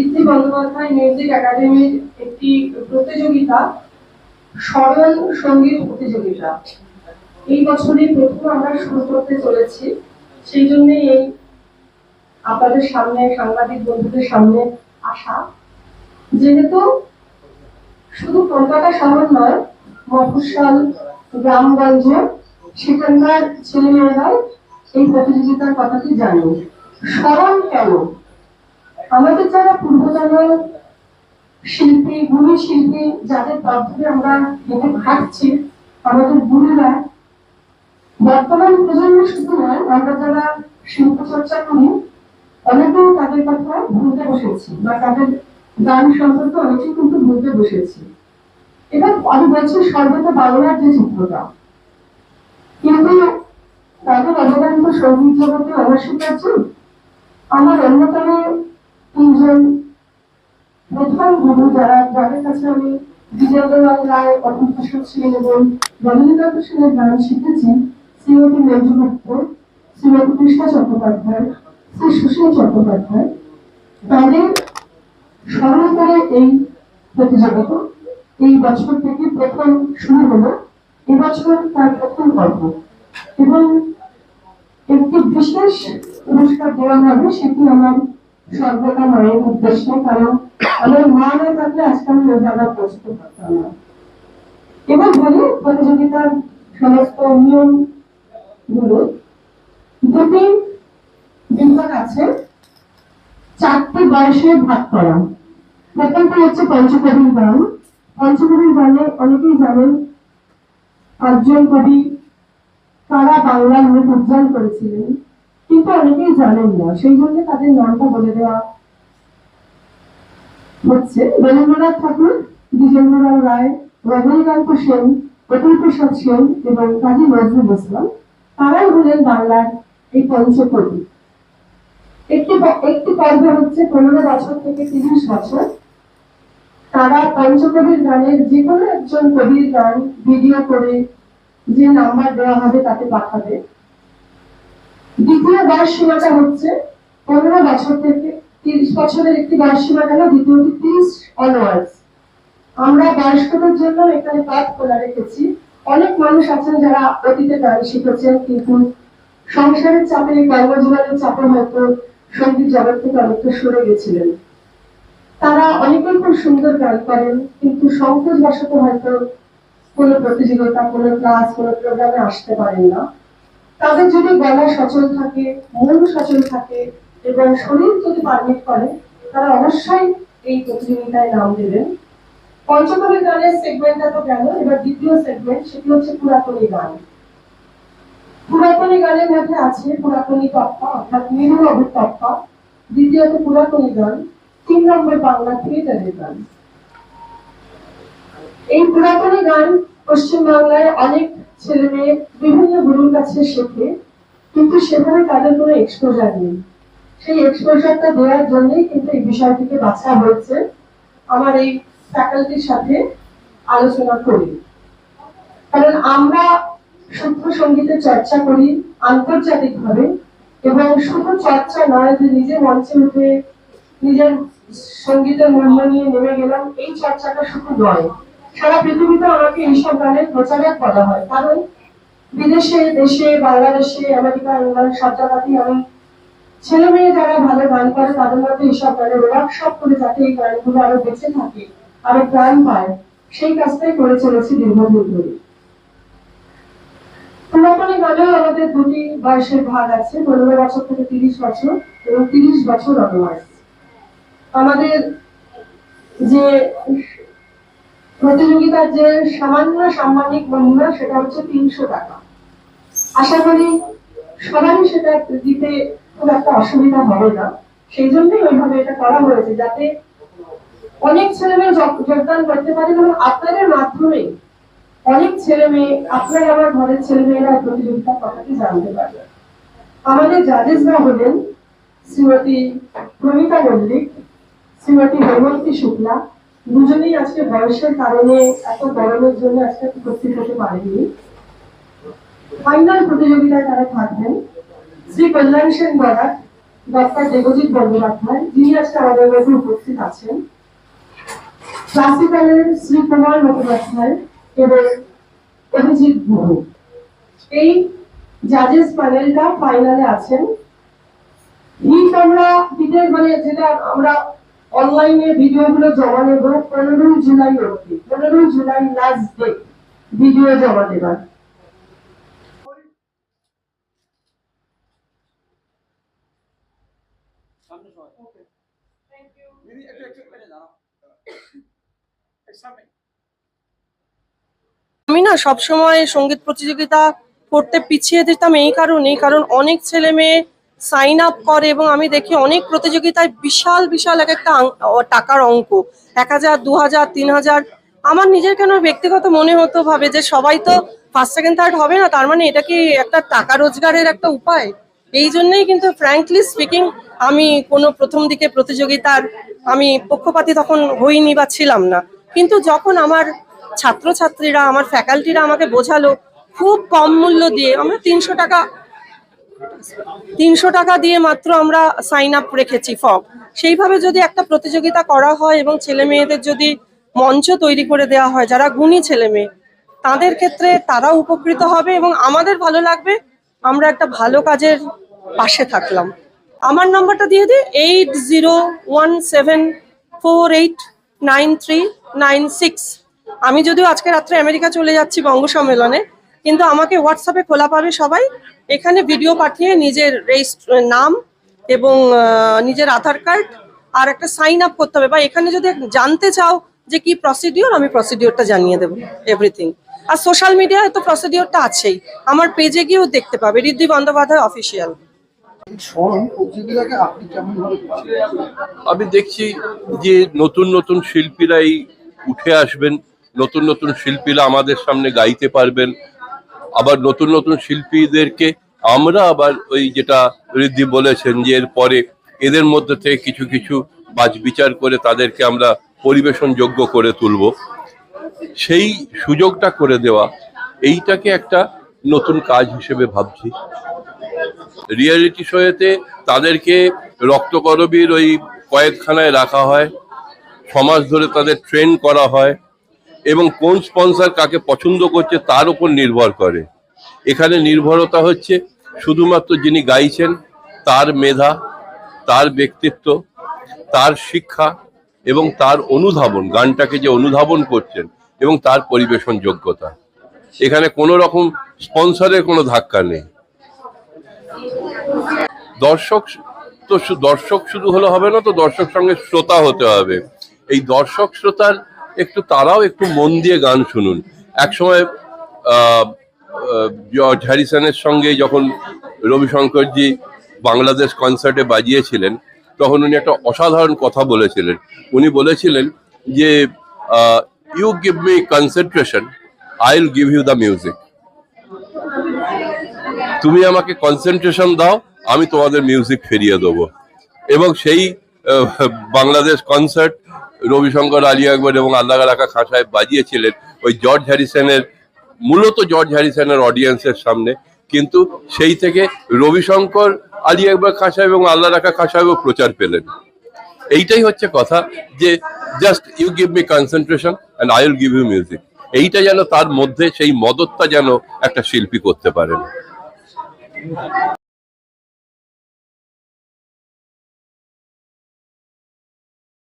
ঋদ্ধি Bandyopadhyay music একাডেমির একটি প্রতিযোগিতা, স্মরণ সংগীত প্রতিযোগিতা। এই বছরই প্রথম আমরা শুরু করতে চলেছি। সেই জন্যই এই আপনাদের সামনে, সাংবাদিক বন্ধুদের সামনে আসা। যেহেতু শুধু কলকাতা শহর নয়, মফস্বল, গ্রামগঞ্জে, সেখানকার ছেলেমেয়েরাও এই প্রতিযোগিতার কথাটি জানে স্মরণ কেন? আমাদের যারা পূর্বতন শিল্পী গুণী শিল্পী, যাদের পদ্ধতি আমরা হেঁটে হাঁটছি, আমাদের গুরুরা বর্তমান প্রজন্ম শুধু নয়, আমরা যারা শিল্প চর্চা করি অনেকেও তাদের কথা ভুলতে বসেছি বা তাদের গান সম্পর্কে অনেকেই কিন্তু ভুলতে বসেছি। এবার আমি বলছি সর্বদা বাংলার যে চিত্রটা। কিন্তু তাদের অবদান তো সংগীত জগতে অবশ্যই আছে। আমার অন্যতম তিনজন প্রথম গুরু যারা, যাদের কাছে আমি বিজেন্দ্রলাল রায় অতুল প্রসাদ সেন এবং রবীন্দ্রনাথ সেনের গান শিখেছি, শ্রীমতী মঞ্জু গুপ্ত শ্রীমতী কৃষ্ণা চট্টোপাধ্যায়, শ্রী সুশীল চট্টোপাধ্যায়, তাদের স্মরণ করে এই প্রতিযোগিতা, এই বছর থেকে প্রথম শুরু হলো। এবছর তার প্রথম পর্ব। এবং একটি বিশেষ পুরস্কার দেওয়া হবে, সেটি আমার সর্বদা মায়ের উদ্দেশ্যে, কারণ আমার মা না থাকলে আজকে আমি ওই জায়গায় পৌঁছতে না। এবার বলি প্রতিযোগিতার সমস্ত নিয়মগুলো দুটি বিভাগ আছে, চারটি বয়সে ভাগ করা। প্রথমটা হচ্ছে পঞ্চকবির গান। পঞ্চকবির গানে অনেকেই জানেন পাঁচজন কবি তারা বাংলার রূপ উজ্জ্বল করেছিলেন। কিন্তু অনেকেই জানেন না, সেই জন্য তাদের নামটা বলে দেওয়া হচ্ছে। রবীন্দ্রনাথ ঠাকুর দ্বিজেন্দ্রলাল রায় রজনীকান্ত সেন, অতুল প্রসাদ সেন এবং কাজী নজরুল ইসলাম, তারাই হলেন বাংলার এই পঞ্চকবি। একটি একটি পর্ব হচ্ছে পনেরো বছর থেকে তিরিশ বছর। তারা পঞ্চকবির গানের যে কোনো একজন কবির গান ভিডিও করে যে নাম্বার দেওয়া হবে তাতে পাঠাবে। দ্বিতীয় বয়স সীমাটা হচ্ছে পনেরো বছর থেকে তিরিশ বছরের একটি বয়স সীমা গেল দ্বিতীয়টি তিরিশ অনওয়ার্ডস আমরা বয়স্কদের জন্য এখানে পথ খোলা রেখেছি। অনেক মানুষ আছেন যারা অতীতে গান শিখেছেন, কিন্তু সংসারের চাপে, কর্মজীবনের চাপে হয়তো সংগীত জগৎ থেকে অনেকটা সরে গেছিলেন। তারা অনেকেই খুব সুন্দর গান করেন, কিন্তু সংকোচ বশত হয়তো কোনো প্রতিযোগিতা, কোনো ক্লাস কোনো প্রোগ্রামে আসতে পারেন না। তাদের যদি গলা সচল থাকে, মন সচল থাকে এবং শরীর যদি পারমিট করে, তারা অবশ্যই এই প্রতিযোগিতায় নাম দেবেন। পঞ্চকবি গানের সেগমেন্টটা তো গেল, এবার দ্বিতীয় সেগমেন্ট সেটি হচ্ছে পুরাতনী গান। পুরাতনী গানের মধ্যে আছে পুরাতনী তপ্পা অর্থাৎ অভি তপ্পা দ্বিতীয়ত পুরাতনী গান, তিন নম্বর বাংলা থিয়েটারের গান। এই পুরাতনী গান পশ্চিমবাংলায় অনেক ছেলে মেয়ে বিভিন্ন গুরুর কাছে শেখে, কিন্তু সেখানে তাদের কোনো এক্সপোজার নেই। সেই এক্সপোজারটা দেওয়ার জন্যই কিন্তু এই বিষয়টিকে বাছা হয়েছে। আমার এই ফ্যাকাল্টির সাথে আলোচনা করি। কারণ আমরা শুদ্ধ সঙ্গীতের চর্চা করি আন্তর্জাতিক ভাবে এবং শুধু চর্চা নয় যে নিজে মঞ্চে উঠে নিজের সঙ্গীতের মূল্য নিয়ে নেমে গেলাম, এই চর্চাটা শুধু নয়। সারা পৃথিবীতে আমাকে এইসব গানের প্রচারক বলা হয়। কারণ বিদেশে, দেশে, বাংলাদেশে, আমেরিকা, ইংল্যান্ড, সব জায়গাতেই আমি ছেলে মেয়ে যারা ভালো গান করে, তাদের মধ্যে এইসব গানের ওয়ার্কশপ করে যাতে এই গানগুলো আরও বেঁচে থাকে, আরও প্রাণ পায় সেই কাজটাই করে চলেছি দীর্ঘদিন ধরে। পুরাতনী গানেও আমাদের দুটি বয়সের ভাগ আছে, পনেরো বছর থেকে তিরিশ বছর এবং তিরিশ বছর অনওয়ার্স আমাদের যে প্রতিযোগিতার যে সামান্য সাম্মানিক মূল্য সেটা হচ্ছে তিনশো টাকা। আশা করি সবারই সেটা দিতে খুব একটা অসুবিধা হবে না। সেই জন্যই ওইভাবে এটা করা হয়েছে, যাতে অনেক ছেলে মেয়ে যোগদান করতে পারে এবং আপনাদের মাধ্যমে অনেক ছেলে মেয়ে আপনার আমার ঘরের ছেলে মেয়েরা প্রতিযোগিতার কথাটি জানতে পারবে। আমাদের জাজেসরা হলেন শ্রীমতী প্রমিতা মল্লিক, শ্রীমতী হেমন্তী শুক্লা দুজনেই আজকে বয়সের কারণে এত গরমের জন্য আজকে উপস্থিত হতে পারেননি ফাইনাল প্রতিযোগিতায় তারা থাকবেন। শ্রী কল্যাণ সেন বরাক ডক্টর দেবজিৎ বন্দ্যোপাধ্যায়, যিনি আজকে আমাদের মধ্যে উপস্থিত আছেন। ক্লাসিক্যালের শ্রী কুমার মুখোপাধ্যায় এবং অভিজিৎ গুহ। এই জাজেস প্যানেলটা ফাইনালে আছেন। হিট আমরা হিটের মানে যেটা আমরা অনলাইনে ভিডিওগুলো জমা নেব পনেরোই জুলাই অবধি পনেরোই জুলাই লাস্ট ডে ভিডিও জমা দেবার। আমি না সবসময় সংগীত প্রতিযোগিতা করতে পিছিয়ে দিতাম এই কারণেই কারণ অনেক ছেলে মেয়ে সাইন আপ করে এবং আমি দেখি অনেক প্রতিযোগিতায় বিশাল বিশাল এক একটা টাকার অঙ্ক। এক হাজার, দু হাজার, তিন হাজার। আমার নিজের কেন ব্যক্তিগত মনে হতো ভাবে যে সবাই তো ফার্স্ট সেকেন্ড থার্ড হবে না, তার মানে এটা কি একটা টাকা রোজগারের একটা উপায়? এই জন্যই কিন্তু ফ্র্যাঙ্কলি স্পিকিং আমি কোনো প্রথম দিকে প্রতিযোগিতার আমি পক্ষপাতি তখন হইনি বা ছিলাম না। কিন্তু যখন আমার ছাত্রছাত্রীরা, আমার ফ্যাকাল্টিরা আমাকে বোঝালো, খুব কম মূল্য দিয়ে, আমরা তিনশো টাকা তিনশো টাকা দিয়ে মাত্র আমরা সাইন আপ রেখেছি ফর্ম সেইভাবে যদি একটা প্রতিযোগিতা করা হয় এবং ছেলে মেয়েদের যদি মঞ্চ তৈরি করে দেওয়া হয়, যারা গুণী ছেলে মেয়ে, তাদের ক্ষেত্রে তারা উপকৃত হবে এবং আমাদের ভালো লাগবে, আমরা একটা ভালো কাজের পাশে থাকলাম। আমার নাম্বারটা দিয়ে দিই eight zero one seven four eight nine three nine six আমি যদিও আজকে রাত্রে আমেরিকা চলে যাচ্ছি বঙ্গ সম্মেলনে কিন্তু আমাকে হোয়াটসঅ্যাপে খোলা পাবে সবাই। এখানে ভিডিও পাঠিয়ে নিজের রেজিস্ট নাম এবং নিজের আধার কার্ড আর একটা সাইন আপ করতে হবে। বা এখানে যদি জানতে চাও যে কি প্রসিডিওর আমি প্রসিডিওরটা জানিয়ে দেবো এভরিথিং আর সোশ্যাল মিডিয়ায় তো প্রসিডিওরটা আছেই। আমার পেজে গিয়েও দেখতে পাবে রিদ্ধি বন্দ্যোপাধ্যায় অফিসিয়াল? আমি দেখছি যে নতুন নতুন শিল্পীরাই উঠে আসবেন নতুন নতুন শিল্পীরা আমাদের সামনে গাইতে পারবেন আবার নতুন নতুন শিল্পীদেরকে আমরা আবার ওই যেটা ঋদ্ধি বলেছেন যে এর পরে এদের মধ্যে থেকে কিছু কিছু বাজ বিচার করে তাদেরকে আমরা পরিবেশন যোগ্য করে তুলব। সেই সুযোগটা করে দেওয়া, এইটাকে একটা নতুন কাজ হিসেবে ভাবছি। রিয়েলিটি শোয়েতে তাদেরকে রক্তকরবীর ওই কয়েকখানায় রাখা হয় সমাজ ধরে তাদের ট্রেন করা হয় এবং কোন স্পন্সর কাকে পছন্দ করছে তার উপর নির্ভর করে। এখানে নির্ভরতা হচ্ছে শুধুমাত্র যিনি গাইছেন, তার মেধা, তার ব্যক্তিত্ব, তার শিক্ষা এবং তার অনুধাবন, গানটাকে যে অনুধাবন করছেন এবং তার পরিবেশন যোগ্যতা। এখানে কোনো রকম স্পন্সরের কোনো ধাক্কা নেই। দর্শক তো দর্শক শুধু হলে হবে না তো দর্শক সঙ্গে শ্রোতা হতে হবে। এই দর্শক শ্রোতার তারাও একটু মন দিয়ে গান শুনুন। একসময় জর্জ হ্যারিসনের সঙ্গে যখন রবিশঙ্করজি বাংলাদেশ কনসার্টে বাজিয়েছিলেন, তখন উনি একটা অসাধারণ কথা বলেছিলেন। উনি বলেছিলেন যে you give me concentration I will give you the music তুমি আমাকে কনসেন্ট্রেশন দাও, আমি তোমাদের মিউজিক ফিরিয়ে দেবো। এবং সেই বাংলাদেশ কনসার্ট রবিশঙ্কর আলী আকবর এবং আল্লাহ রাখা খাঁ সাহেব বাজিয়েছিলেন ওই জর্জ হ্যারিসনের, মূলত জর্জ হ্যারিসনের অডিয়েন্সের সামনে। কিন্তু সেই থেকে রবিশঙ্কর আলী আকবর খাঁ সাহেব এবং আল্লাহ রাখা খাঁ সাহেবও প্রচার পেলেন। এইটাই হচ্ছে কথা যে, just you give me concentration and I will give you music. এইটা যেন তার মধ্যে সেই মদতটা যেন একটা শিল্পী করতে পারেন।